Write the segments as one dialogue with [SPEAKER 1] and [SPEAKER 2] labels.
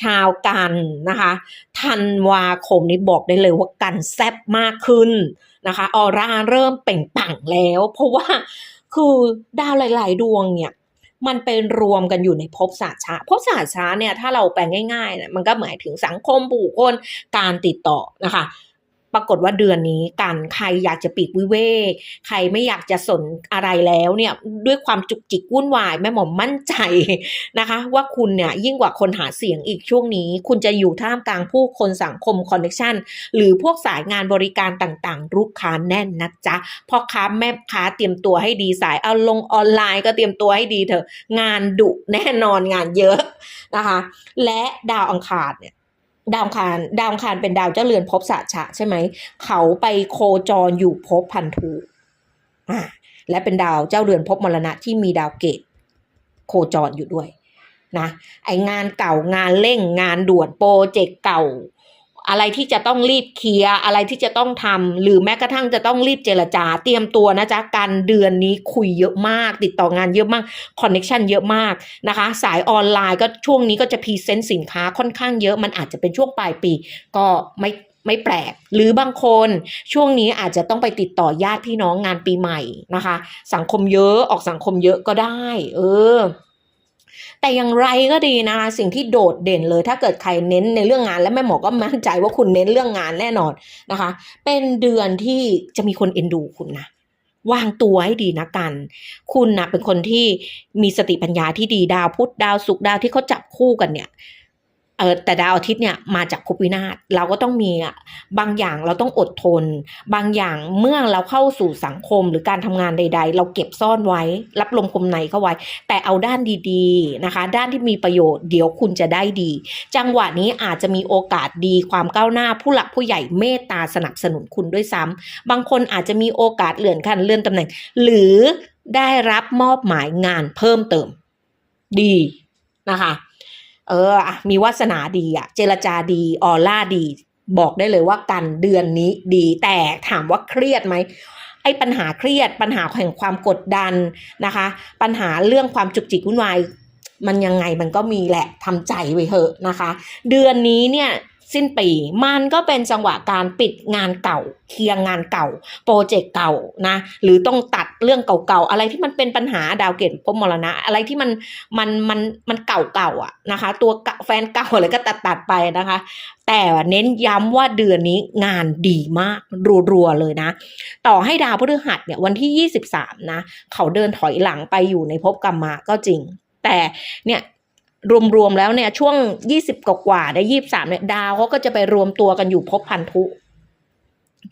[SPEAKER 1] ชาวกันนะคะธันวาคมนี้บอกได้เลยว่ากันแซบมากขึ้นนะคะออร่าเริ่มเปล่งปลั่งแล้ว เพราะว่าคือดาวหลาย ๆ ดวงเนี่ยมันเป็นรวมกันอยู่ในภพศาสตร์ช้าภพศาสตร์ช้าเนี่ยถ้าเราแปลง่ายๆเนี่ยมันก็หมายถึงสังคมผู้คนการติดต่อนะคะ ปรากฏว่าเดือนนี้กันใครอยากจะปีกวิเวกใครไม่อยากจะสนอะไรแล้วเนี่ยด้วยความจุกจิกวุ่นวายแม่หมอมมั่นใจนะคะ ว่าคุณเนี่ยยิ่งกว่าคนหาเสียงอีกช่วงนี้ คุณจะอยู่ท่ามกลางผู้คนสังคมคอนเนคชันหรือพวกสายงานบริการต่างๆ ลูกค้าแน่นนะจ๊ะพ่อค้าแม่ค้าเตรียมตัวให้ดีสายเอาลงออนไลน์ก็เตรียมตัวให้ดีเถอะงานดุแน่นอนงานเยอะนะคะ และดาวอังคารเนี่ย ดาวคารดาวคารเป็นดาวเจ้าเรือนภพสาชะใช่ไหม เขาไปโคจรอยู่ภพพันธุอ่าและเป็นดาวเจ้าเรือนภพมรณะที่มีดาวเกตโคจรอยู่ด้วยนะไองานเก่างานเร่งงานด่วนโปรเจกต์เก่า อะไรที่จะต้องรีบเคลียร์อะไรที่จะต้องทำหรือแม้กระทั่งจะต้องรีบเจรจาเตรียมตัวนะจ๊ะกันเดือนนี้คุยเยอะมาก ติดต่องานเยอะมากคอนเน็ชันเยอะมากนะคะ สายออนไลน์ก็ช่วงนี้ก็จะพรีเซนต์สินค้าค่อนข้างเยอะมันอาจจะเป็นช่วงปลายปี ก็ไม่ไม่แปลก หรือบางคนช่วงนี้อาจจะต้องไปติดต่อญาติพี่น้องงานปีใหม่นะคะ สังคมเยอะออกสังคมเยอะก็ได้ เออ แต่อย่างไรก็ดีนะคะสิ่งที่โดดเด่นเลย ถ้าเกิดใครเน้นในเรื่องงานและแม่หมอก็มั่นใจว่าคุณเน้นเรื่องงานแน่นอนนะคะ เป็นเดือนที่จะมีคนเอ็นดูคุณนะวางตัวให้ดีนะกัน คุณนะเป็นคนที่มีสติปัญญาที่ดีดาวพุธดาวศุกร์ดาวที่เขาจับคู่กันเนี่ย เออแต่ดาวอาทิตย์เนี่ยมาจากภพวินาศเราก็ต้องมีอะบางอย่างเราต้องอดทน บางอย่างเมื่อเราเข้าสู่สังคมหรือการทำงานใด ๆ เราเก็บซ่อนไว้ รับลมคมในเข้าไว้ แต่เอาด้านดีๆนะคะ ด้านที่มีประโยชน์เดี๋ยวคุณจะได้ดี จังหวะนี้อาจจะมีโอกาสดีความก้าวหน้าผู้หลักผู้ใหญ่เมตตาสนับสนุนคุณด้วยซ้ำบางคนอาจจะมีโอกาสเลื่อนขั้นเลื่อนตำแหน่ง หรือได้รับมอบหมายงานเพิ่มเติม ดีนะคะ เอออะมีวาสนาดีอะเจรจาดีออร่าดี บอกได้เลยว่ากันเดือนนี้ดีแต่ถามว่าเครียดไหมไอ้ปัญหาเครียดปัญหาแห่งความกดดันนะคะ ปัญหาเรื่องความจุกจิกวุ่นวายมันยังไงมันก็มีแหละทำใจไว้เถอะนะคะ เดือนนี้เนี่ย สิ้นปี มันก็เป็นจังหวะการปิดงานเก่า เคลียร์งานเก่า โปรเจกต์เก่านะ หรือต้องตัดเรื่องเก่าๆ อะไรที่มันเป็นปัญหาดาวเกตพบมรณะ อะไรที่มันมันมันมันเก่าๆอะนะคะ ตัวแฟนเก่าอะไรก็ตัดตัดไปนะคะ แต่เน้นย้ำว่าเดือนนี้งานดีมากรัวๆเลยนะ ต่อให้ดาวพฤหัสเนี่ยวันที่ 23 นะ เขาเดินถอยหลังไปอยู่ในภพกรรมมาก็จริง แต่เนี่ย รวมๆแล้วเนี่ยช่วง 20 กว่าๆได้23เนี่ยดาวเขาก็จะไปรวมตัวกันอยู่พบพันธุ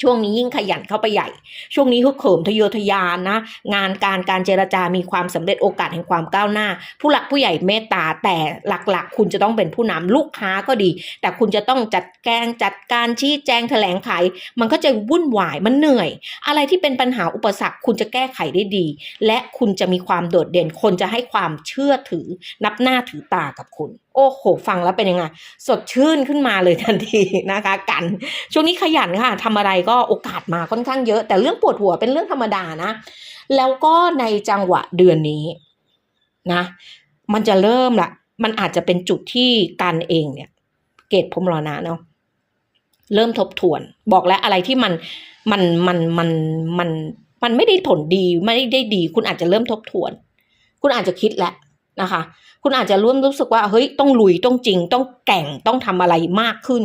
[SPEAKER 1] ช่วงนี้ยิ่งขยันเข้าไปใหญ่ ช่วงนี้ฮึกเหิมทะเยอทะยานนะ งานการการเจรจามีความสำเร็จโอกาสแห่งความก้าวหน้า ผู้หลักผู้ใหญ่เมตตาแต่หลักๆ คุณจะต้องเป็นผู้นำลูกค้าก็ดี แต่คุณจะต้องจัดแกงจัดการชี้แจงแถลงไข มันก็จะวุ่นวายมันเหนื่อย อะไรที่เป็นปัญหาอุปสรรคคุณจะแก้ไขได้ดี และคุณจะมีความโดดเด่นคนจะให้ความเชื่อถือนับหน้าถือตากับคุณโอ้โหฟังแล้วเป็นยังไงสดชื่นขึ้นมาเลยทันทีนะคะ กัน ช่วงนี้ขยันค่ะทำอะไรก็โอกาสมาค่อนข้างเยอะ แต่เรื่องปวดหัวเป็นเรื่องธรรมดานะ แล้วก็ในจังหวะเดือนนี้นะ มันจะเริ่มละมันอาจจะเป็นจุดที่กันเองเนี่ย เกตพรมรณะเนาะเริ่มทบทวน บอกแล้วอะไรที่มันมันมันมันมันมันไม่ได้ผลดีไม่ได้ดี คุณอาจจะเริ่มทบทวน คุณอาจจะคิดแล้วนะคะ คุณอาจจะร่วมรู้สึกว่าเฮ้ยต้องลุยต้องจริง ต้องแก่งต้องทำอะไรมากขึ้น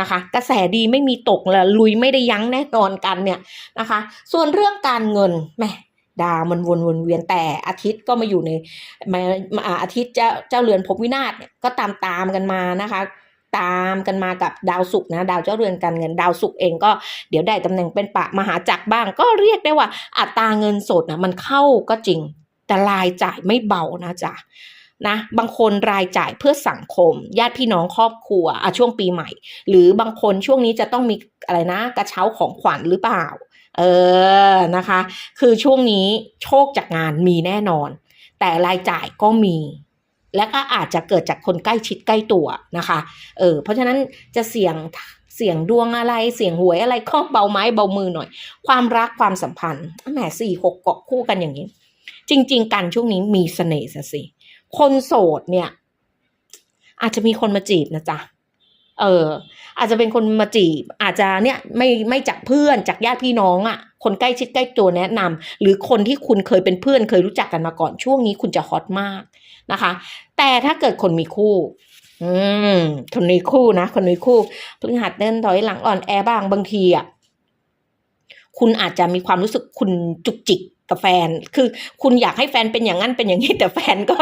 [SPEAKER 1] นะคะ กระแสดีไม่มีตกแล้วลุยไม่ได้ยั้งแน่นอนกันเนี่ยนะคะ ส่วนเรื่องการเงินแหมดาวมันวนวนเวียนแต่อาทิตย์ก็มาอยู่ในมามาอาทิตย์เจ้าเจ้าเรือนภพวินาศเนี่ยก็ตามตามกันมานะคะตามกันมากับดาวศุกร์นะดาวเจ้าเรือนการเงินดาวศุกร์เองก็เดี๋ยวได้ตำแหน่งเป็นปะมหาจักรบ้าง ก็เรียกได้ว่าอัตราเงินสดนะมันเข้าก็จริง แต่รายจ่ายไม่เบานะจ๊ะ นะบางคนรายจ่ายเพื่อสังคม ญาติพี่น้องครอบครัวอะช่วงปีใหม่ หรือบางคนช่วงนี้จะต้องมีอะไรนะ กระเช้าของขวัญหรือเปล่า เออนะคะ คือช่วงนี้โชคจากงานมีแน่นอน แต่รายจ่ายก็มีและก็อาจจะเกิดจากคนใกล้ชิดใกล้ตัวนะคะ เออ เพราะฉะนั้นจะเสี่ยงเสี่ยงดวงอะไร เสี่ยงหวยอะไรก็เบาไม้เบามือหน่อย ความรักความสัมพันธ์แหมสี่หกเกาะคู่กันอย่างนี้ จริง ๆ กันช่วงนี้มีเสน่ห์สิ คนโสดเนี่ย อาจจะมีคนมาจีบนะจ๊ะเออ อาจจะเป็นคนมาจีบ อาจจะเนี่ยไม่ไม่จากเพื่อนจากญาติพี่น้องอะ่ะ คนใกล้ชิดใกล้ตัวแนะนำหรือคนที่คุณเคยเป็นเพื่อนเคยรู้จักกันมาก่อนช่วงนี้คุณจะฮอตมากนะคะ แต่ถ้าเกิดคนมีคู่ อืมคนมีคู่นะคนมีคู่พฤหัสเดินถอยหลังอ่อนแอบ้างบางทีอะคุณอาจจะมีความรู้สึกคุณจุกจิก กับแฟน คือคุณอยากให้แฟนเป็นอย่างนั้นเป็นอย่างนี้ แต่แฟนก็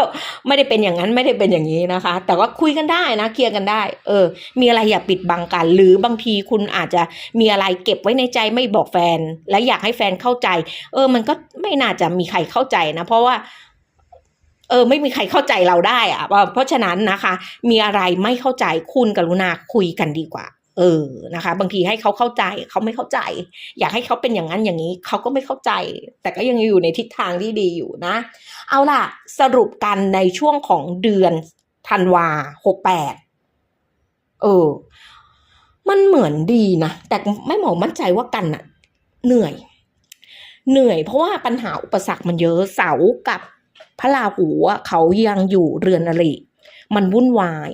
[SPEAKER 1] ไม่ได้เป็นอย่างนั้นไม่ได้เป็นอย่างนี้นะคะ แต่ว่าคุยกันได้นะเคลียร์กันได้ เออ มีอะไรอย่าปิดบังกัน หรือบางทีคุณอาจจะมีอะไรเก็บไว้ในใจไม่บอกแฟน และอยากให้แฟนเข้าใจ เออ มันก็ไม่น่าจะมีใครเข้าใจนะ เพราะว่าเออไม่มีใครเข้าใจเราได้อะเพราะฉะนั้นนะคะ มีอะไรไม่เข้าใจคุณกรุณาคุยกันดีกว่า เออนะคะ บางทีให้เขาเข้าใจเขาไม่เข้าใจ อยากให้เขาเป็นอย่างนั้นอย่างนี้เขาก็ไม่เข้าใจ แต่ก็ยังอยู่ในทิศทางที่ดีอยู่นะ เอาล่ะ สรุปกันในช่วงของเดือนธันวาหกแปดเออ มันเหมือนดีนะ แต่ไม่หมอมั่นใจว่ากันน่ะเหนื่อย เหนื่อยเพราะว่าปัญหาอุปสรรคมันเยอะเสากับพระราหูอะเขายังอยู่เรือนอริมันวุ่นวาย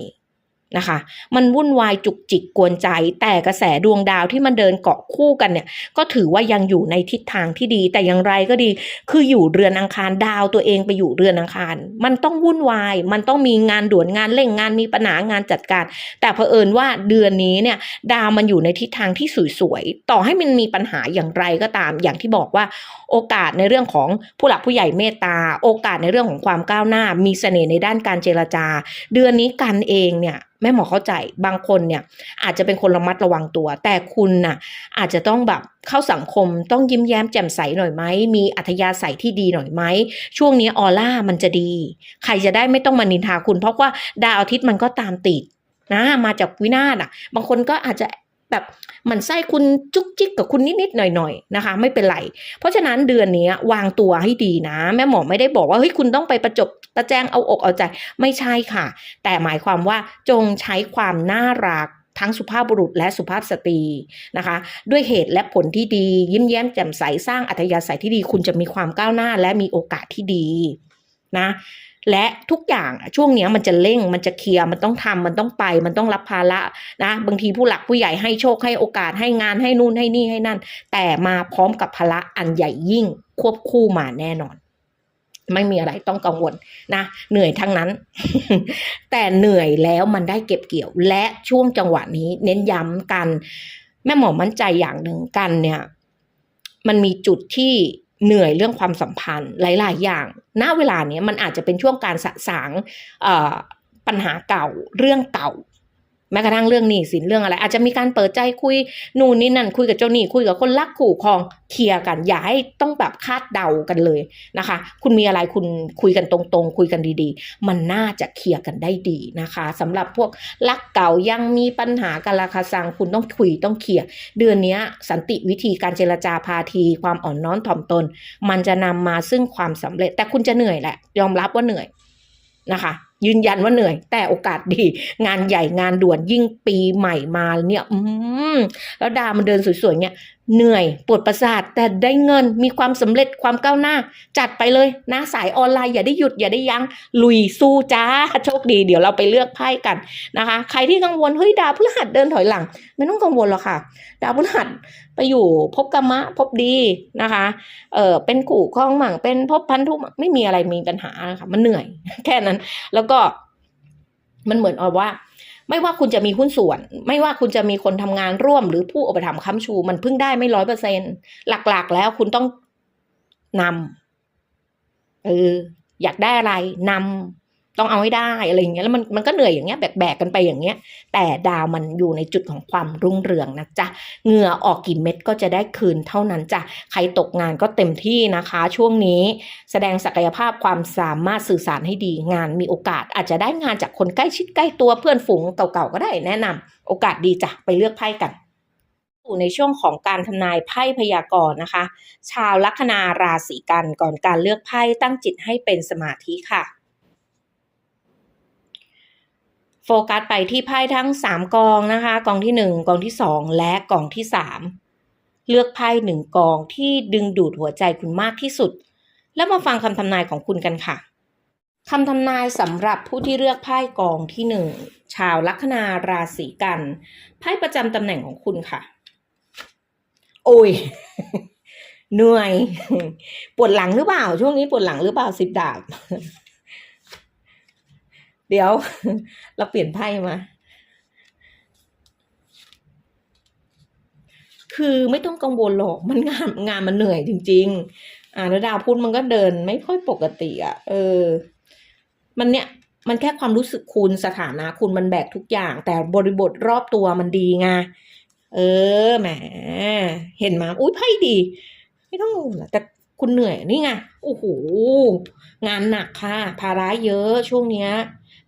[SPEAKER 1] นะคะ มันวุ่นวายจุกจิกกวนใจ แต่กระแสดวงดาวที่มันเดินเกาะคู่กันเนี่ย ก็ถือว่ายังอยู่ในทิศทางที่ดี แต่อย่างไรก็ดี คืออยู่เรือนอังคารดาวตัวเองไปอยู่เรือนอังคาร มันต้องวุ่นวาย มันต้องมีงานด่วนงานเร่งงานมีปัญหางานจัดการ แต่เผอิญว่าเดือนนี้เนี่ยดาวมันอยู่ในทิศทางที่สวยๆ ต่อให้มันมีปัญหาอย่างไรก็ตาม อย่างที่บอกว่าโอกาสในเรื่องของผู้หลักผู้ใหญ่เมตตา โอกาสในเรื่องของความก้าวหน้า มีเสน่ห์ในด้านการเจรจา เดือนนี้กันเองเนี่ยแม่หมอเข้าใจ บางคนเนี่ยอาจจะเป็นคนระมัดระวังตัว แต่คุณน่ะอาจจะต้องแบบเข้าสังคมต้องยิ้มแย้มแจ่มใสหน่อยไหม มีอัธยาศัยที่ดีหน่อยไหม ช่วงนี้ออร่ามันจะดี ใครจะได้ไม่ต้องมานินทาคุณ เพราะว่าดาวอาทิตย์มันก็ตามติดนะมาจากวินาศอะ บางคนก็อาจจะ แบบหมันไส้คุณจุกจิกกับคุณนิดๆหน่อยๆนะคะ ไม่เป็นไร เพราะฉะนั้นเดือนนี้วางตัวให้ดีนะ แม่หมอไม่ได้บอกว่าเฮ้ยคุณต้องไปประจบประแจงเอาอกเอาใจไม่ใช่ค่ะ แต่หมายความว่าจงใช้ความน่ารักทั้งสุภาพบุรุษและสุภาพสตรีนะคะ ด้วยเหตุและผลที่ดี ยิ้มแย้มแจ่มใสสร้างอัธยาศัยที่ดี คุณจะมีความก้าวหน้าและมีโอกาสที่ดีนะ และทุกอย่างช่วงนี้มันจะเร่งมันจะเคลียร์มันต้องทำมันต้องไป มันต้องรับภาระนะบางทีผู้หลักผู้ใหญ่ให้โชคให้โอกาสให้งานให้นู่นให้นี่ให้นั่น แต่มาพร้อมกับภาระอันใหญ่ยิ่งควบคู่มาแน่นอน ไม่มีอะไรต้องกังวลนะเหนื่อยทั้งนั้น แต่เหนื่อยแล้วมันได้เก็บเกี่ยว และช่วงจังหวะนี้ เน้นย้ำกัน แม่หมอมั่นใจอย่างหนึ่งกันเนี่ย มันมีจุดที่เหนื่อยเรื่องความสัมพันธ์หลาย ๆ อย่าง ณเวลาเนี้ยมันอาจจะเป็นช่วงการสะสางปัญหาเก่าเรื่องเก่า แม้กระทั่งเรื่องหนี้สินเรื่องอะไร อาจจะมีการเปิดใจคุยนู่นนี่นั่นคุยกับเจ้าหนี้คุยกับคนรักขู่ครองเคลียร์กันอย่าให้ต้องแบบคาดเดากันเลยนะคะ คุณมีอะไรคุณคุยกันตรงๆ คุยกันดีๆ มันน่าจะเคลียร์กันได้ดีนะคะสำหรับพวกรักเก่ายังมีปัญหากันราคาซังคุณต้องคุยต้องเคลียร์เดือนนี้สันติวิธีการเจรจาพาทีความอ่อนน้อมถ่อมตน มันจะนำมาซึ่งความสำเร็จ แต่คุณจะเหนื่อยแหละ ยอมรับว่าเหนื่อยนะคะ ยืนยันว่าเหนื่อย แต่โอกาสดี งานใหญ่งานด่วนยิ่งปีใหม่มาเนี่ย อืมแล้วดาวมันเดินสวยๆเนี่ยเหนื่อยปวดประสาทแต่ได้เงินมีความสำเร็จความก้าวหน้า จัดไปเลยนะสายออนไลน์อย่าได้หยุดอย่าได้ยัง้งลุยสู้จ้าโชคดี เดี๋ยวเราไปเลือกไพ่กันนะคะ ใครที่กังวลเฮ้ยดาวพฤหัสเดินถอยหลัง ไม่ต้องกังวลหรอกค่ะ ดาวพฤหัสไปอยู่พบกรรมะพบดีนะคะเออเป็นขู่ข้องหมั่งเป็นพบพันธุไม่มีอะไรมีปัญหานะคะมันเหนื่อย แค่นั้น แล้วก็มันเหมือนอว่า ไม่ว่าคุณจะมีหุ้นส่วน ไม่ว่าคุณจะมีคนทำงานร่วม หรือผู้อุปถัมภ์ค้ำชู มันพึ่งได้ไม่ร้อยเปอร์เซ็นหลักๆ แล้วคุณต้องนำเอออยากได้อะไรนำ ต้องเอาให้ได้อะไรอย่างเงี้ยแล้วมันมันก็เหนื่อยอย่างเงี้ยแบกๆกันไปอย่างเงี้ย แต่ดาวมันอยู่ในจุดของความรุ่งเรืองนะจ๊ะเหงื่อออกกี่เม็ดก็จะได้คืนเท่านั้นจ้ะใครตกงานก็เต็มที่นะคะ ช่วงนี้แสดงศักยภาพความสามารถสื่อสารให้ดีงานมีโอกาส อาจจะได้งานจากคนใกล้ชิดใกล้ตัวเพื่อนฝูงเก่าๆก็ได้แนะนำโอกาสดีจ้ะไปเลือกไพ่กันอยู่ในช่วงของการทำนายไพ่พยากรณ์นะคะ ชาวลัคนาราศีกันก่อนการเลือกไพ่ตั้งจิตให้เป็นสมาธิค่ะ โฟกัสไปที่ไพ่ทั้ง 3 กองนะคะ กองที่ 1 กองที่ 2 และกองที่ 3 เลือกไพ่หนึ่งกองที่ดึงดูดหัวใจคุณมากที่สุด แล้วมาฟังคำทำนายของคุณกันค่ะคำทำนายสำหรับผู้ที่เลือกไพ่กองที่หนึ่งชาวลัคนาราศีกัน ไพ่ประจำตำแหน่งของคุณค่ะ โอ้ยเหนื่อย ปวดหลังหรือเปล่า ช่วงนี้ปวดหลังหรือเปล่าสิบดาบ เดี๋ยว เราเปลี่ยนไพ่มา คือไม่ต้องกังวลหรอกมันงานงานมันเหนื่อยจริง ๆ อ่าดาวพุธมันก็เดินไม่ค่อยปกติอะ เออ มันเนี่ยมันแค่ความรู้สึกคุณสถานะคุณมันแบกทุกอย่าง แต่บริบทรอบตัวมันดีไงเออแหม เห็นมาอุ้ยไพ่ดี ไม่ต้องงงหรอกแต่คุณเหนื่อยนี่ไงโอ้โหงานหนักค่ะ ภาระเยอะช่วงเนี้ย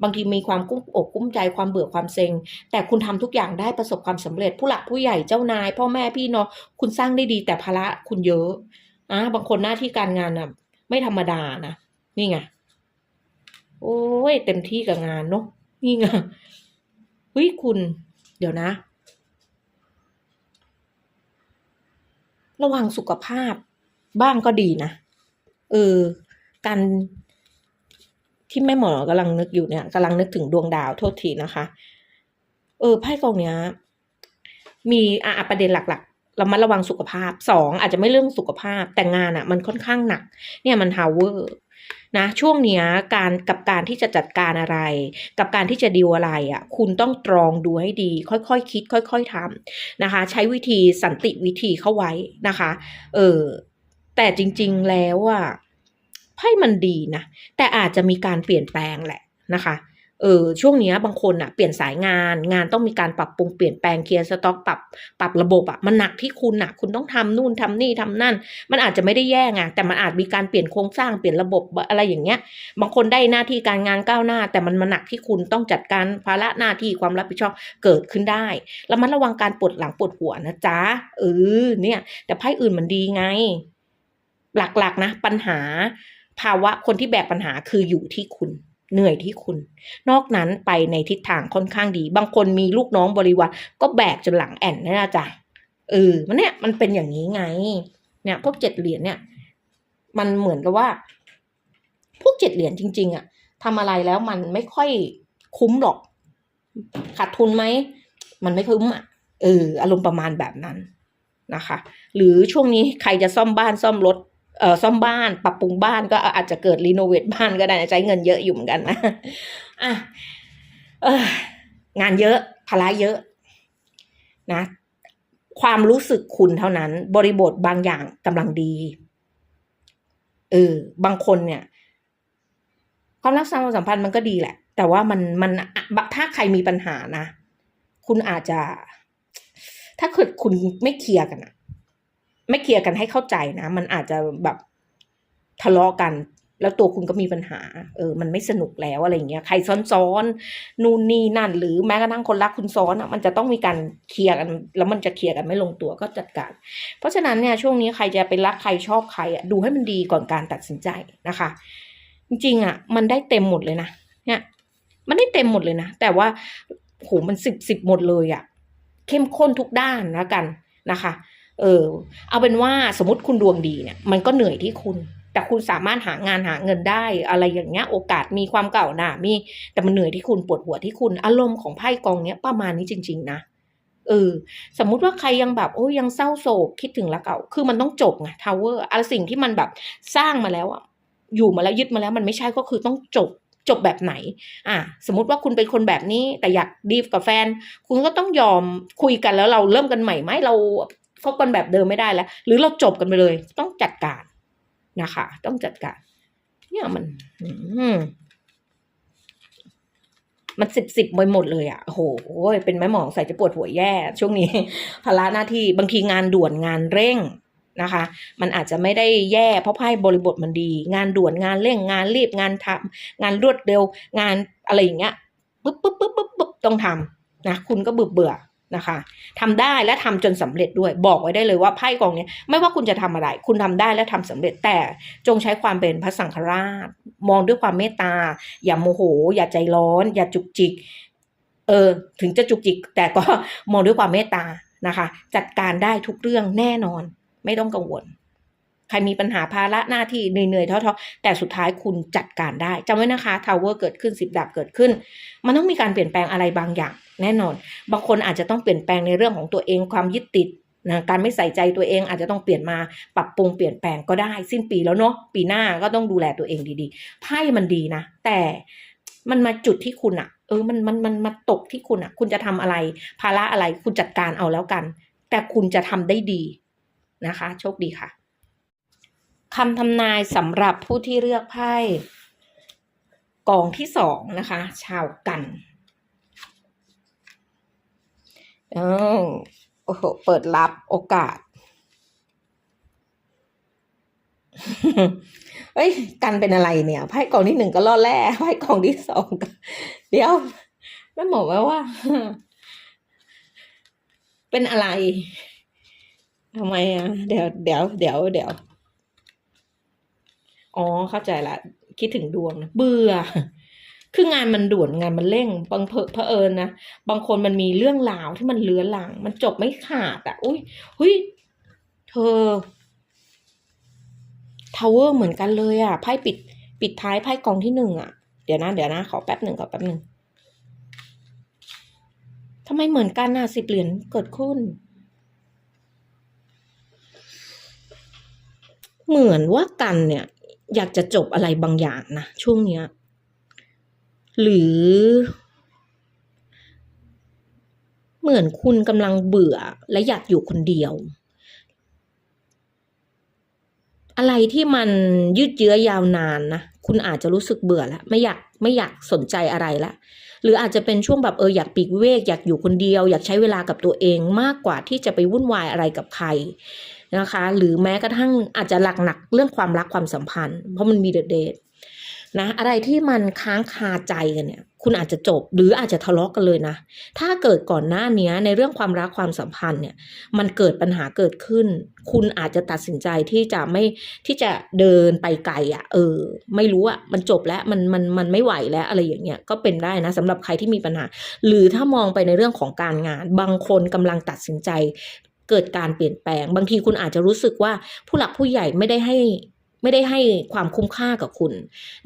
[SPEAKER 1] บางทีมีความกุ้มอกกุ้มใจความเบื่อความเซ็ง แต่คุณทำทุกอย่างได้ประสบความสำเร็จ ผู้หลักผู้ใหญ่เจ้านาย พ่อแม่พี่น้องคุณสร้างได้ดีแต่ภาระคุณเยอะอะบางคนหน้าที่การงานนะไม่ธรรมดานะนี่ไงโอ้ยเต็มที่กับงานเนาะนี่ไงเฮ้ยคุณ เดี๋ยวนะ ระวังสุขภาพบ้างก็ดีนะเออการ ที่แม่หมอกำลังนึกอยู่เนี่ยกำลังนึกถึงดวงดาวโทษทีนะคะ เออไพ่กองเนี้ย มีอะประเด็นหลักๆเรามาระวังสุขภาพสองอาจจะไม่เรื่องสุขภาพแต่งานอะ มันค่อนข้างหนัก เนี่ยมันฮาวเวอร์นะช่วงเนี้ยการกับการที่จะจัดการอะไร กับการที่จะดีลอะไรอะ คุณต้องตรองดูให้ดี ค่อยๆคคิด ค่อย ๆทำนะคะ ใช้วิธีสันติวิธีเข้าไว้นะคะ เออแต่จริง ๆแล้วอะ ไพ่มันดีนะ แต่อาจจะมีการเปลี่ยนแปลงแหละนะคะเออช่วงนี้บางคนอะเปลี่ยนสายงาน งานต้องมีการปรับปรุงเปลี่ยนแปลงเคลียร์สต็อกปรับปรับระบบอะมันหนักที่คุณอะคุณต้องทำนู่นทำนี่ทำนั่น มันอาจจะไม่ได้แย่ไงแต่มันอาจมีการเปลี่ยนโครงสร้างเปลี่ยนระบบอะไรอย่างเงี้ย บางคนได้หน้าที่การงานก้าวหน้า แต่มันมาหนักที่คุณต้องจัดการภาระหน้าที่ความรับผิดชอบเกิดขึ้นได้แล้วมันระวังการปวดหลังปวดหัวนะจ๊ะเออเนี่ย แต่ไพ่อื่นมันดีไง หลักๆนะ ปัญหา ภาวะคนที่แบกปัญหาคืออยู่ที่คุณเหนื่อยที่คุณ นอกนั้นไปในทิศทางค่อนข้างดี บางคนมีลูกน้องบริวารก็แบกจนหลังแอนนะจ๊ะเออมันเนี่ยมันเป็นอย่างนี้ไง เนี่ยพวกเจ็ดเหรียญเนี่ย มันเหมือนกับว่า พวกเจ็ดเหรียญจริง ๆอะทำอะไรแล้วมันไม่ค่อยคุ้มหรอก ขาดทุนไหม มันไม่คุ้มอะเอออารมณ์ประมาณแบบนั้นนะคะ หรือช่วงนี้ใครจะซ่อมบ้านซ่อมรถ ซ่อมบ้าน ปรับปรุงบ้านก็อาจจะเกิดรีโนเวทบ้านก็ได้ใช้เงินเยอะอยู่เหมือนกันนะอะงานเยอะภาระเยอะนะ ความรู้สึกคุณเท่านั้น บริบทบางอย่างกำลังดีเออบางคนเนี่ย ความรักความสัมพันธ์มันก็ดีแหละ แต่ว่ามันมันถ้าใครมีปัญหานะ คุณอาจจะ ถ้าเกิดคุณไม่เคลียร์กันอะ ไม่เคลียร์กันให้เข้าใจนะ มันอาจจะแบบทะเลาะกัน แล้วตัวคุณก็มีปัญหา เออ มันไม่สนุกแล้วอะไรเงี้ย ใครซ้อนๆ นู่นนี่นั่น หรือแม้กระทั่งคนรักคุณซ้อนอะ มันจะต้องมีการเคลียร์กัน แล้วมันจะเคลียร์กันไม่ลงตัวก็จัดการ เพราะฉะนั้นเนี่ยช่วงนี้ใครจะไปรักใครชอบใครอะ ดูให้มันดีก่อนการตัดสินใจนะคะ จริงๆอะ มันได้เต็มหมดเลยนะ เนี่ย มันได้เต็มหมดเลยนะ แต่ว่าโหมันสิบสิบหมดเลยอะ เข้มข้นทุกด้านนะกันนะคะ เออ เอาเป็นว่าสมมติคุณดวงดีเนี่ย มันก็เหนื่อยที่คุณ แต่คุณสามารถหางานหาเงินได้ อะไรอย่างเงี้ย โอกาสมีความเก่าหนามี แต่มันเหนื่อยที่คุณปวดหัวที่คุณ อารมณ์ของไพ่กองเนี้ยประมาณนี้จริง ๆ นะเออสมมุติว่าใครยังแบบโอ้ยยังเศร้าโศกคิดถึงละเก่า คือมันต้องจบไงทาวเวอร์อะไรสิ่งที่มันแบบสร้างมาแล้วอะอยู่มาแล้วยึดมาแล้วมันไม่ใช่ก็คือต้องจบจบแบบไหน อะสมมติว่าคุณเป็นคนแบบนี้แต่อยากดีฟกับแฟน คุณก็ต้องยอมคุยกันแล้วเราเริ่มกันใหม่ไหมเรา คบกันแบบเดิมไม่ได้แล้ว หรือเราจบกันไปเลย ต้องจัดการนะคะ ต้องจัดการ เนี่ยมันอืมันสิบสิบไปหมดเลยอะ่ะโอ้โหเป็นแม่หมองใส่จะปวดหัวแย่ ช่วงนี้ภาระหน้าที่บางทีงานด่วนงานเร่งนะคะ มันอาจจะไม่ได้แย่เพราะไพ่บริบทมันดี งานด่วนงานเร่งงานรีบงานทำงานรวดเร็ว งานอะไรอย่างเงี้ยปุ๊บปุ๊บปุ๊บปุ๊บปุ๊บต้องทำนะคุณก็เบื่อเบื่อ นะคะทำได้และทำจนสำเร็จด้วยบอกไว้ได้เลยว่าไพ่กองนี้ไม่ว่าคุณจะทำอะไร คุณทำได้และทำสำเร็จแต่จงใช้ความเป็นพระสังฆราช มองด้วยความเมตตา อย่าโมโห อย่าใจร้อน อย่าจุกจิกเออถึงจะจุกจิก แต่ก็มองด้วยความเมตตานะคะ จัดการได้ทุกเรื่องแน่นอน ไม่ต้องกังวล ใครมีปัญหาภาระหน้าที่เหนื่อยๆท้อๆแต่สุดท้ายคุณจัดการได้จำไว้นะคะทาวเวอร์เกิดขึ้นสิบดาบเกิดขึ้น มันต้องมีการเปลี่ยนแปลงอะไรบางอย่าง แน่นอน บางคนอาจจะต้องเปลี่ยนแปลงในเรื่องของตัวเองความยึดติดนะการไม่ใส่ใจตัวเองอาจจะต้องเปลี่ยนมาปรับปรุงเปลี่ยนแปลงก็ได้ สิ้นปีแล้วเนาะปีหน้าก็ต้องดูแลตัวเองดีๆไพ่มันดีนะ แต่มันมาจุดที่คุณอะเออมันมันมันมาตกที่คุณอะคุณจะทำอะไร ภาระอะไรคุณจัดการเอาแล้วกัน แต่คุณจะทำได้ดีนะคะ โชคดีค่ะ คำทำนายสำหรับผู้ที่เลือกไพ่กองที่สองนะคะ ชาวกันเออโอ้โหเปิดรับโอกาสเอ้ย กันเป็นอะไรเนี่ยไพ่กองที่หนึ่งก็ล่อแร่ไพ่กองที่สองเดี๋ยวแม่หมอว่าว่า เป็นอะไรทำไมอะ เดี๋ยวเดี๋ยวเดี๋ยวเดี๋ยว อ๋อเข้าใจละ คิดถึงดวงนะเบื่อ คืองานมันด่วนงานมันเร่งบางเพอเผอิญนะบางคนมันมีเรื่องราวที่มันเลื้อนหลัง มันจบไม่ขาดอะอุ้ยเฮ้ยเธอทาวเวอร์เหมือนกันเลยอะไพ่ปิด ปิดท้ายไพ่กองที่หนึ่งอะเดี๋ยวนะเดี๋ยวนะขอแป๊บหนึ่งขอแป๊บหนึ่งทำไมเหมือนกันอะสิบเหรียญเกิดขึ้น เหมือนว่ากันเนี่ย อยากจะจบอะไรบางอย่างนะช่วงเนี้ย หรือ เหมือนคุณกำลังเบื่อและอยากอยู่คนเดียว อะไรที่มันยืดเยื้อยาวนานนะคุณอาจจะรู้สึกเบื่อแล้วไม่อยากไม่อยากสนใจอะไรละหรืออาจจะเป็นช่วงแบบเอออยากปีกเวกอยากอยู่คนเดียว อยากใช้เวลากับตัวเองมากกว่าที่จะไปวุ่นวายอะไรกับใคร นะคะ หรือแม้กระทั่งอาจจะหลักหนักเรื่องความรักความสัมพันธ์ เพราะมันมีเดทเดทนะอะไรที่มันค้างคาใจกันเนี่ย คุณอาจจะจบหรืออาจจะทะเลาะกกันเลยนะ ถ้าเกิดก่อนหน้านี้ในเรื่องความรักความสัมพันธ์เนี่ย มันเกิดปัญหาเกิดขึ้น คุณอาจจะตัดสินใจที่จะไม่ที่จะเดินไปไกลอะ่ะ เออ ไม่รู้อะ่ะมันจบแล้วมันมันมันไม่ไหวแล้วอะไรอย่างเงี้ยก็เป็นได้นะสำหรับใครที่มีปัญหา หรือถ้ามองไปในเรื่องของการงาน บางคนกำลังตัดสินใจ เกิดการเปลี่ยนแปลง บางทีคุณอาจจะรู้สึกว่าผู้หลักผู้ใหญ่ไม่ได้ให้ไม่ได้ให้ความคุ้มค่ากับคุณ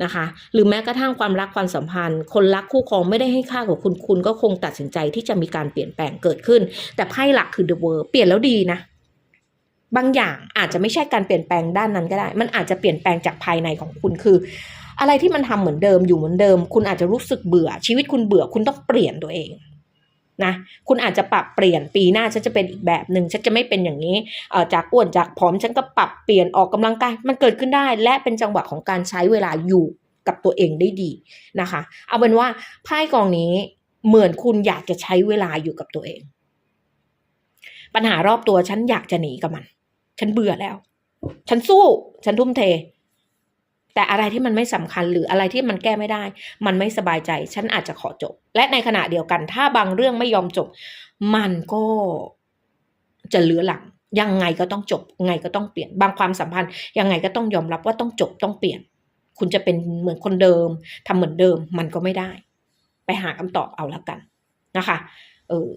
[SPEAKER 1] นะคะ หรือแม้กระทั่งความรักความสัมพันธ์ คนรักคู่ครองไม่ได้ให้ค่ากับคุณ คุณก็คงตัดสินใจที่จะมีการเปลี่ยนแปลงเกิดขึ้น แต่ไพ่หลักคือ the world เปลี่ยนแล้วดีนะ บางอย่างอาจจะไม่ใช่การเปลี่ยนแปลงด้านนั้นก็ได้ มันอาจจะเปลี่ยนแปลงจากภายในของคุณคือ อะไรที่มันทำเหมือนเดิมอยู่เหมือนเดิม คุณอาจจะรู้สึกเบื่อชีวิตคุณเบื่อคุณต้องเปลี่ยนตัวเอง นะคุณอาจจะปรับเปลี่ยนปีหน้าฉันจะเป็นอีกแบบหนึ่งฉันจะไม่เป็นอย่างนี้เอ่อจากอ้วนจากผอมฉันก็ปรับเปลี่ยนออกกำลังกายมันเกิดขึ้นได้ และเป็นจังหวะของการใช้เวลาอยู่กับตัวเองได้ดีนะคะ เอาเป็นว่าไพ่กองนี้เหมือนคุณอยากจะใช้เวลาอยู่กับตัวเอง ปัญหารอบตัวฉันอยากจะหนีกับมัน ฉันเบื่อแล้ว ฉันสู้ ฉันทุ่มเท แต่อะไรที่มันไม่สำคัญหรืออะไรที่มันแก้ไม่ได้ มันไม่สบายใจ ฉันอาจจะขอจบ และในขณะเดียวกัน ถ้าบางเรื่องไม่ยอมจบ มันก็จะเหลือหลัง ยังไงก็ต้องจบ ไงก็ต้องเปลี่ยน บางความสัมพันธ์ ยังไงก็ต้องยอมรับว่าต้องจบต้องเปลี่ยน คุณจะเป็นเหมือนคนเดิมทำเหมือนเดิม มันก็ไม่ได้ ไปหาคำตอบเอาแล้วกันนะคะ เออ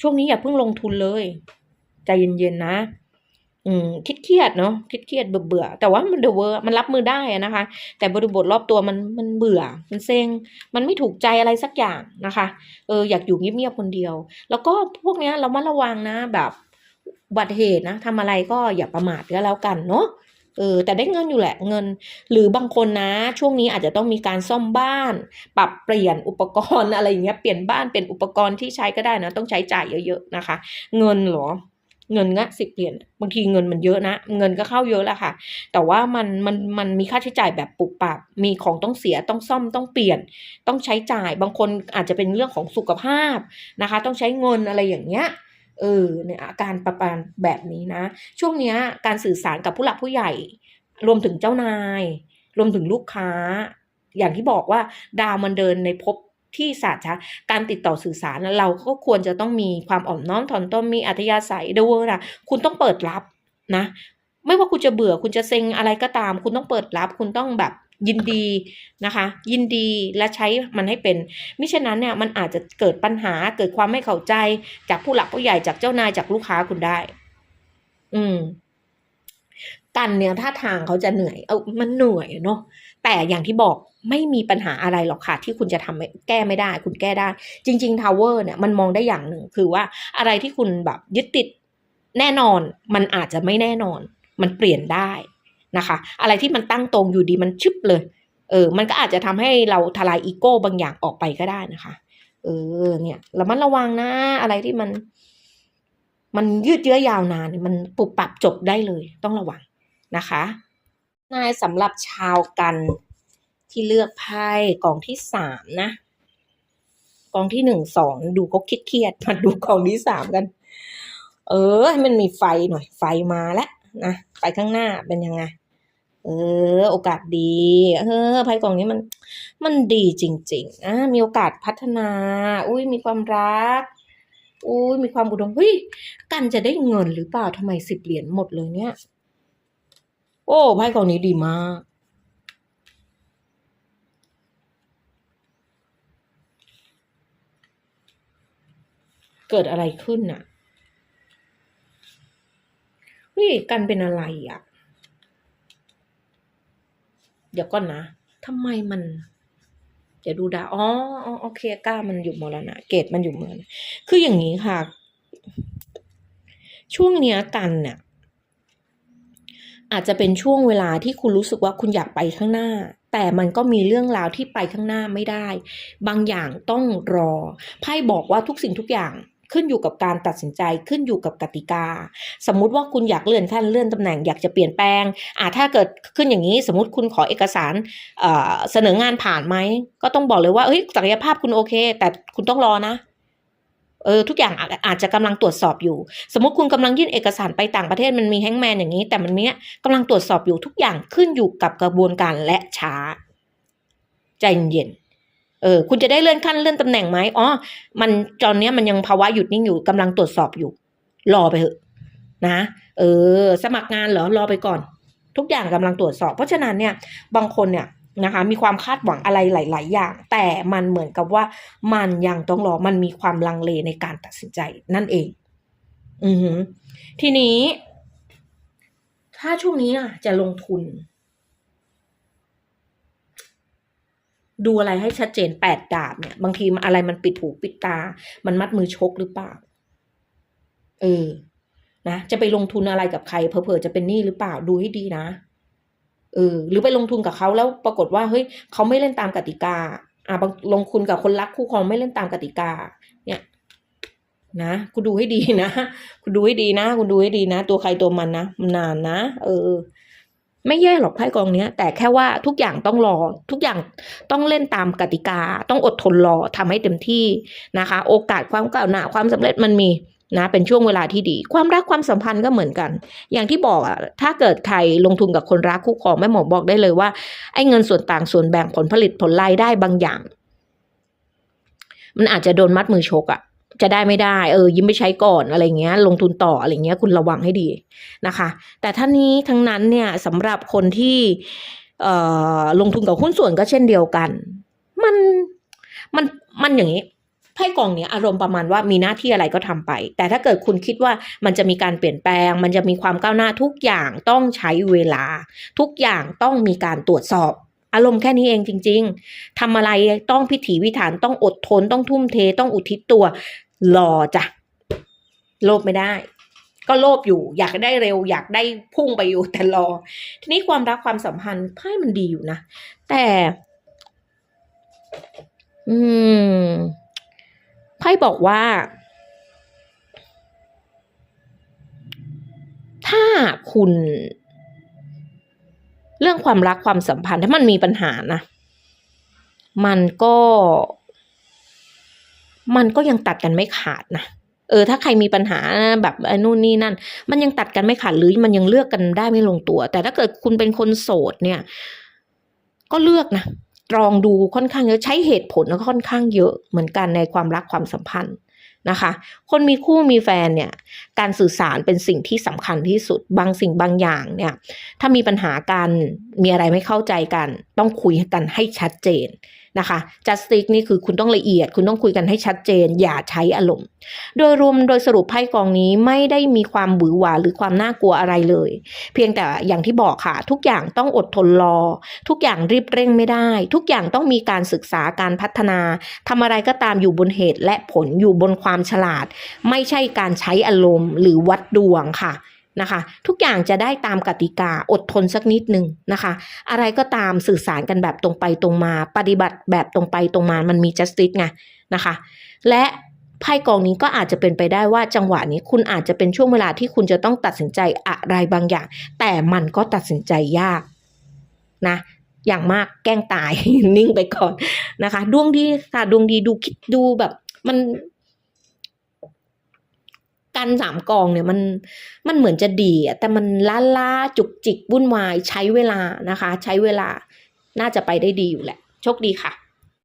[SPEAKER 1] ช่วงนี้อย่าเพิ่งลงทุนเลย ใจเย็นๆนะ อืมคิดเครียดเนาะคิดเครียดเบื่อเบื่อแต่ว่ามันเดเวอร์มันรับมือได้นะคะ แต่บริบทรอบตัวมันมันเบื่อ มันเซ็งมันไม่ถูกใจอะไรสักอย่างนะคะเอออยากอยู่เงียบๆคนเดียว แล้วก็พวกเนี้ยเรามาระวังนะแบบบัติเหตุนะทำอะไรก็อย่าประมาทก็แล้วกันเนาะเออแต่ได้เงินอยู่แหละเงิน หรือบางคนนะ ช่วงนี้อาจจะต้องมีการซ่อมบ้าน ปรับเปลี่ยนอุปกรณ์อะไรอย่างเงี้ยเปลี่ยนบ้านเปลี่ยนอุปกรณ์ที่ใช้ก็ได้นะ ต้องใช้จ่ายเยอะๆนะคะ เงินหรอ เงินงะสิบเหรียญบางทีเงินมันเยอะนะ เงินก็เข้าเยอะแหละค่ะ แต่ว่ามันมันมันมีค่าใช้จ่ายแบบปุบปับมีของต้องเสียต้องซ่อมต้องเปลี่ยน ต้องใช้จ่ายบางคนอาจจะเป็นเรื่องของสุขภาพนะคะ ต้องใช้เงินอะไรอย่างเงี้ยเออเนี่ยอาการประมาณแบบนี้นะ ช่วงเนี้ยการสื่อสารกับผู้หลักผู้ใหญ่ รวมถึงเจ้านาย รวมถึงลูกค้า อย่างที่บอกว่าดาวมันเดินในภพ ที่ศาสตร์ชาการติดต่อสื่อสารนะเราก็ควรจะต้องมีความอ่อนน้อมถ่อมตนมีอัธยาศัยด้วยนะคุณต้องเปิดรับนะ ไม่ว่าคุณจะเบื่อคุณจะเซ็งอะไรก็ตาม คุณต้องเปิดรับ คุณต้องแบบยินดีนะคะ ยินดีและใช้มันให้เป็นมิฉะนั้นเนี่ยมันอาจจะเกิดปัญหาเกิดความไม่เข้าใจจากผู้หลักผู้ใหญ่จากเจ้านายจากลูกค้าคุณได้ อืมกันเนี่ยท่าทางเขาจะเหนื่อย เออมันเหนื่อยเนาะแต่อย่างที่บอก ไม่มีปัญหาอะไรหรอกค่ะ ที่คุณจะทำไม่แก้ไม่ได้ คุณแก้ได้ จริงๆทาวเวอร์เนี่ยมันมองได้อย่างหนึ่งคือว่าอะไรที่คุณแบบยึดติดแน่นอน มันอาจจะไม่แน่นอน มันเปลี่ยนได้นะคะ อะไรที่มันตั้งตรงอยู่ดีมันชึบเลย เออ มันก็อาจจะทำให้เราทลายอีโก้บางอย่างออกไปก็ได้นะคะ เออ เนี่ยระมัดระวังนะ อะไรที่มัน มันยืดเยื้อยาวนาน มันปุบปับจบได้เลย ต้องระวังนะคะนายสำหรับชาวกัน ที่เลือกไพ่กองที่สามนะ กองที่หนึ่งสองดูก็เครียดมาดูกองที่สามกัน เออให้มันมีไฟหน่อย ไฟมาแล้วนะไปข้างหน้าเป็นยังไง เออ โอกาสดีเออไพ่กองนี้มัน มันดีจริงๆอะมีโอกาสพัฒนา อุ้ยมีความรักอุ้ยมีความอุดมเฮ้ยกันจะได้เงินหรือเปล่าทำไมสิบเหรียญหมดเลยเนี่ย โอ้ไพ่กองนี้ดีมาก เกิดอะไรขึ้นน่ะเฮ้ยกันเป็นอะไรอะ เดี๋ยวก่อนนะทำไมมันจะดูดาวอ๋ออ๋อโอเคกล้ามันอยู่มรณะ เกตมันอยู่มรณะคืออย่างนี้ค่ะ ช่วงเนี้ยกันเนี่ยอาจจะเป็นช่วงเวลาที่คุณรู้สึกว่าคุณอยากไปข้างหน้า แต่มันก็มีเรื่องราวที่ไปข้างหน้าไม่ได้ บางอย่างต้องรอไพ่บอกว่าทุกสิ่งทุกอย่าง ขึ้นอยู่กับการตัดสินใจขึ้นอยู่กับกติกา สมมุติว่าคุณอยากเลื่อนขั้นเลื่อนตำแหน่งอยากจะเปลี่ยนแปลงอ่าถ้าเกิดขึ้นอย่างนี้สมมติคุณขอเอกสารเอ่อเสนองานผ่านไหมก็ต้องบอกเลยว่าเฮ้ยศักยภาพคุณโอเค แต่คุณต้องรอนะเออทุกอย่างอาจอาจจะกำลังตรวจสอบอยู่ สมมติคุณกำลังยื่นเอกสารไปต่างประเทศมันมีแฮงแมนอย่างนี้ แต่มันเนี้ยกำลังตรวจสอบอยู่ทุกอย่างขึ้นอยู่กับกระบวนการและช้า ใจเย็น เออคุณจะได้เลื่อนขั้นเลื่อนตำแหน่งไหมอ๋อมันตอนเนี้ยมันยังภาวะหยุดนิ่งอยู่กำลังตรวจสอบอยู่ รอไปเถอะนะเออ สมัครงานเหรอรอไปก่อน ทุกอย่างกำลังตรวจสอบ เพราะฉะนั้นเนี่ยบางคนเนี่ยนะคะมีความคาดหวังอะไรหลาย ๆ อย่าง แต่มันเหมือนกับว่ามันยังต้องรอมันมีความลังเลในการตัดสินใจนั่นเอง อือทีนี้ ถ้าช่วงนี้อะ จะลงทุน ดูอะไรให้ชัดเจนแปดดาบเนี่ย บางทีมันอะไรมันปิดหูปิดตา มันมัดมือชกหรือเปล่า เออ นะ จะไปลงทุนอะไรกับใครเผลอๆจะเป็นหนี้หรือเปล่าดูให้ดีนะ เออ หรือไปลงทุนกับเขาแล้วปรากฏว่าเฮ้ยเขาไม่เล่นตามกติกา อ่าบางลงทุนกับคนรักคู่ครองไม่เล่นตามกติกา เนี่ยนะคุณดูให้ดีนะ คุณดูให้ดีนะ คุณดูให้ดีนะ ตัวใครตัวมันนะ มันนานนะ เออ ไม่แย่หรอกไพ่กองเนี้ย แต่แค่ว่าทุกอย่างต้องรอ ทุกอย่างต้องเล่นตามกติกา ต้องอดทนรอทำให้เต็มที่นะคะ โอกาสความก้าวหน้าความสำเร็จมันมีนะเป็นช่วงเวลาที่ดี ความรักความสัมพันธ์ก็เหมือนกัน อย่างที่บอกอะถ้าเกิดใครลงทุนกับคนรักคู่ครองแม่หมอบอกได้เลยว่าไอ้เงินส่วนต่างส่วนแบ่งผลผลิตผลรายได้บางอย่าง มันอาจจะโดนมัดมือชกอะ จะได้ไม่ได้เออยิ้มไปใช้ก่อนอะไรเงี้ย ลงทุนต่ออะไรเงี้ยคุณระวังให้ดีนะคะ แต่ท่านี้ทั้งนั้นเนี่ยสำหรับคนที่เอ่อลงทุนกับหุ้นส่วนก็เช่นเดียวกัน มันมันมันอย่างนี้ไพ่กองเนี้ยอารมณ์ประมาณว่ามีหน้าที่อะไรก็ทำไป แต่ถ้าเกิดคุณคิดว่ามันจะมีการเปลี่ยนแปลง มันจะมีความก้าวหน้าทุกอย่างต้องใช้เวลา ทุกอย่างต้องมีการตรวจสอบ อารมณ์แค่นี้เองจริง ๆทำอะไรต้องพิถีพิถันต้องอดทนต้องทุ่มเทต้องอุทิศตัว รอจ้ะโลภไม่ได้ ก็โลภอยู่ อยากได้เร็ว อยากได้พุ่งไปอยู่แต่รอ ทีนี้ความรักความสัมพันธ์ไพ่มันดีอยู่นะ แต่ อืมไพ่บอกว่า ถ้าคุณ เรื่องความรักความสัมพันธ์ถ้ามันมีปัญหานะ มันก็ มันก็ยังตัดกันไม่ขาดนะเออถ้าใครมีปัญหาแบบนู่นนี่นั่น มันยังตัดกันไม่ขาดหรือมันยังเลือกกันได้ไม่ลงตัว แต่ถ้าเกิดคุณเป็นคนโสดเนี่ย ก็เลือกนะตรองดูค่อนข้างเยอะใช้เหตุผลก็ค่อนข้างเยอะเหมือนกันในความรักความสัมพันธ์นะคะ คนมีคู่มีแฟนเนี่ย การสื่อสารเป็นสิ่งที่สำคัญที่สุดบางสิ่งบางอย่างเนี่ย ถ้ามีปัญหากันมีอะไรไม่เข้าใจกัน ต้องคุยกันให้ชัดเจน นะคะ justice นี่คือคุณต้องละเอียด คุณต้องคุยกันให้ชัดเจน อย่าใช้อารมณ์ โดยรวมโดยสรุปไพ่กองนี้ไม่ได้มีความหวือหวาหรือความน่ากลัวอะไรเลย เพียงแต่อย่างที่บอกค่ะ ทุกอย่างต้องอดทนรอ ทุกอย่างรีบเร่งไม่ได้ ทุกอย่างต้องมีการศึกษาการพัฒนาทำอะไรก็ตามอยู่บนเหตุและผลอยู่บนความฉลาด ไม่ใช่การใช้อารมณ์ หรือวัดดวงค่ะ นะคะ ทุกอย่างจะได้ตามกติกาอดทนสักนิดหนึ่งนะคะ อะไรก็ตามสื่อสารกันแบบตรงไปตรงมา ปฏิบัติแบบตรงไปตรงมามันมี justice ไงนะคะ และไพ่กองนี้ก็อาจจะเป็นไปได้ว่าจังหวะนี้คุณอาจจะเป็นช่วงเวลาที่คุณจะต้องตัดสินใจอะไรบางอย่าง แต่มันก็ตัดสินใจยากนะอย่างมากแกล้งตายนิ่งไปก่อนนะคะ ดวงดีค่ะดวงดีดูคิดดูแบบ มัน กันสามกองเนี่ยมันมันเหมือนจะดีอะแต่มันล้าล้าจุกจิกวุ่นวายใช้เวลานะคะ ใช้เวลาน่าจะไปได้ดีอยู่แหละ โชคดีค่ะ